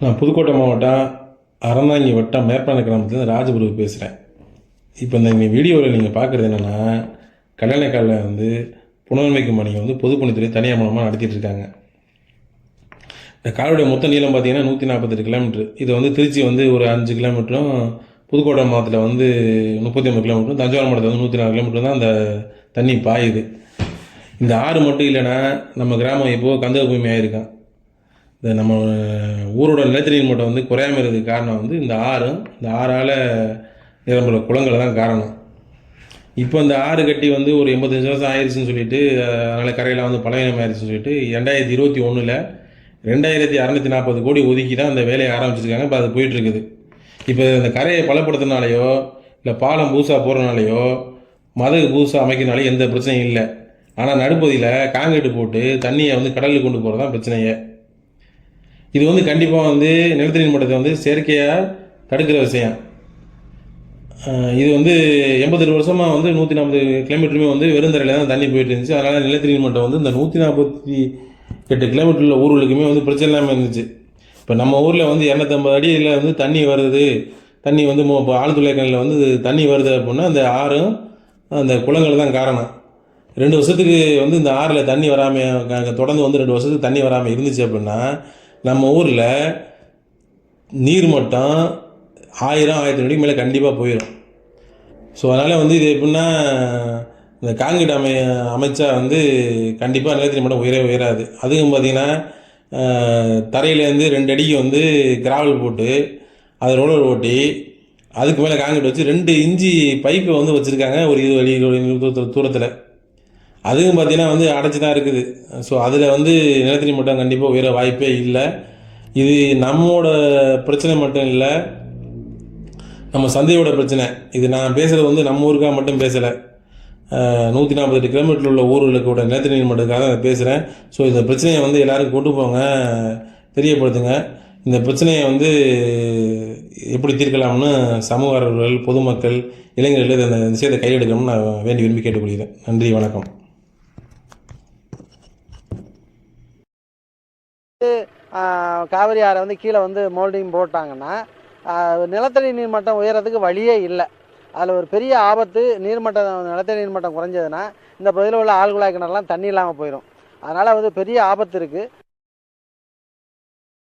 நான் புதுக்கோட்டை மாவட்டம் அறந்தாங்கி வட்டம் மேற்பான கிராமத்துலேருந்து ராஜகுரு பேசுகிறேன் இப்போ இந்த நீங்கள் வீடியோவில் நீங்கள் பார்க்குறது என்னென்னா கல்யாணக்காலில் வந்து புனர்மைக்கும் பணியை வந்து பொதுப்பணித்துறை தனியார் மூலமாக நடத்திட்டு இருக்காங்க. இந்த காலுடைய மொத்த நீளம் பார்த்தீங்கன்னா நூற்றி நாற்பத்தெட்டு கிலோமீட்ரு இது வந்து திருச்சி வந்து ஒரு அஞ்சு கிலோமீட்டரும் புதுக்கோட்டை மாவட்டத்தில் வந்து முப்பத்தி ஒம்பது கிலோமீட்டரும் தஞ்சாவூர் மாவட்டத்தில் வந்து நூற்றி நாலு கிலோமீட்டர் தான் அந்த தண்ணி பாயுது. இந்த ஆறு மட்டும் இல்லைன்னா நம்ம கிராமம் இப்போது கந்தக பூமி ஆகிருக்கான் இந்த நம்ம ஊரோட நிலத்தடி மட்டம் வந்து குறையாம இருக்கிறதுக்கு காரணம் வந்து இந்த ஆறும் இந்த ஆறால் நிரம்புகிற குளங்கள் தான் காரணம். இப்போ இந்த ஆறு கட்டி வந்து ஒரு எண்பத்தஞ்சு வருஷம் ஆயிடுச்சுன்னு சொல்லிட்டு அதனால் கரையில் வந்து பலவீனம் ஆயிடுச்சுன்னு சொல்லிட்டு ரெண்டாயிரத்தி இருபத்தி ஒன்றில் ரெண்டாயிரத்தி அறநூற்றி நாற்பது கோடி ஒதுக்கி தான் அந்த வேலையை ஆரம்பிச்சிருக்காங்க. இப்போ அது போயிட்டுருக்குது. இப்போ இந்த கரையை பலப்படுத்துனாலையோ இல்லை பாலம் புதுசாக போகிறனாலையோ மதகு புதுசாக அமைக்கிறனாலே எந்த பிரச்சனையும் இல்லை. ஆனால் நடுப்பகுதியில் காங்கிரீட் போட்டு தண்ணியை வந்து கடலுக்கு கொண்டு போகிறது தான் பிரச்சனையே. இது வந்து கண்டிப்பாக வந்து நிலத்தடி மட்டத்தை வந்து செயற்கையாக தடுக்கிற விஷயம். இது வந்து எண்பத்தெட்டு வருஷமாக வந்து நூற்றி நாற்பது கிலோமீட்டருமே வந்து வெறுந்தரையில் தான் தண்ணி போயிட்டு இருந்துச்சு. அதனால் நிலத்தடி மட்டம் வந்து இந்த நூற்றி நாற்பத்தி எட்டு கிலோமீட்டரில் ஊர்களுக்குமே வந்து பிரச்சனை இல்லாமல் இருந்துச்சு. இப்போ நம்ம ஊரில் வந்து இரநூத்தம்பது அடியில் வந்து தண்ணி வருது. தண்ணி வந்து மோ- இப்போ ஆழ்துளை கிணறுல வந்து தண்ணி வருது அப்படின்னா அந்த ஆறும் அந்த குளங்கள் தான் காரணம். ரெண்டு வருஷத்துக்கு வந்து இந்த ஆறில் தண்ணி வராமல் தொடர்ந்து வந்து ரெண்டு வருஷத்துக்கு தண்ணி வராமல் இருந்துச்சு அப்படின்னா நம்ம ஊரில் நீர் மட்டம் ஆயிரம் ஆயிரத்தி அடிக்கு மேலே கண்டிப்பாக போயிடும் ஸோ அதனால் வந்து இது எப்படின்னா இந்த காங்கிரீட் அமை அமைச்சா வந்து கண்டிப்பாக நிலத்தடி மட்டம் உயரவே உயராது. அதுவும் பார்த்திங்கன்னா தரையிலேருந்து ரெண்டு அடிக்கு வந்து கிராவல் போட்டு அது ரோலர் ஓட்டி அதுக்கு மேலே காங்கிரீட் வச்சு ரெண்டு இஞ்சி பைப்பை வந்து வச்சுருக்காங்க. ஒரு இது வழி தூரத்தில். அதுவும் பார்த்தீங்கன்னா வந்து அடைச்சி தான் இருக்குது. ஸோ அதில் வந்து நிலத்தடி மட்டம் கண்டிப்பாக உயர வாய்ப்பே இல்லை. இது நம்மோட பிரச்சனை மட்டும் இல்லை நம்ம சந்தையோட பிரச்சனை. இது நான் பேசுகிறது வந்து நம்ம ஊருக்காக மட்டும் பேசலை. நூற்றி நாற்பத்தெட்டு கிலோமீட்டர் உள்ள ஊர்களுக்கோட நிலத்தடி நீர் மட்டத்துக்காக நான் பேசுகிறேன் ஸோ இந்த பிரச்சனையை வந்து எல்லோரும் கொண்டு போங்க தெரியப்படுத்துங்க. இந்த பிரச்சனையை வந்து எப்படி தீர்க்கலாம்னு சமூக ஆர்வலர்கள் பொதுமக்கள் இளைஞர்கள் இந்த விஷயத்தை கையெடுக்கணும்னு நான் வேண்டி விரும்பி கேட்டுக்கொள்கிறேன். நன்றி வணக்கம். காவிரி ஆறை வந்து கீழே வந்து மோல்டிங் போட்டாங்கன்னா நிலத்தடி நிலத்தடி நீர்மட்டம் உயரத்துக்கு வழியே இல்லை. அதில் ஒரு பெரிய ஆபத்து நீர்மட்டம் நிலத்தடி நீர்மட்டம் குறைஞ்சதுன்னா இந்த பகுதியில் உள்ள ஆழ்குழாய் கிணறுலாம் தண்ணி இல்லாமல் போயிடும் அதனால் வந்து பெரிய ஆபத்து இருக்குது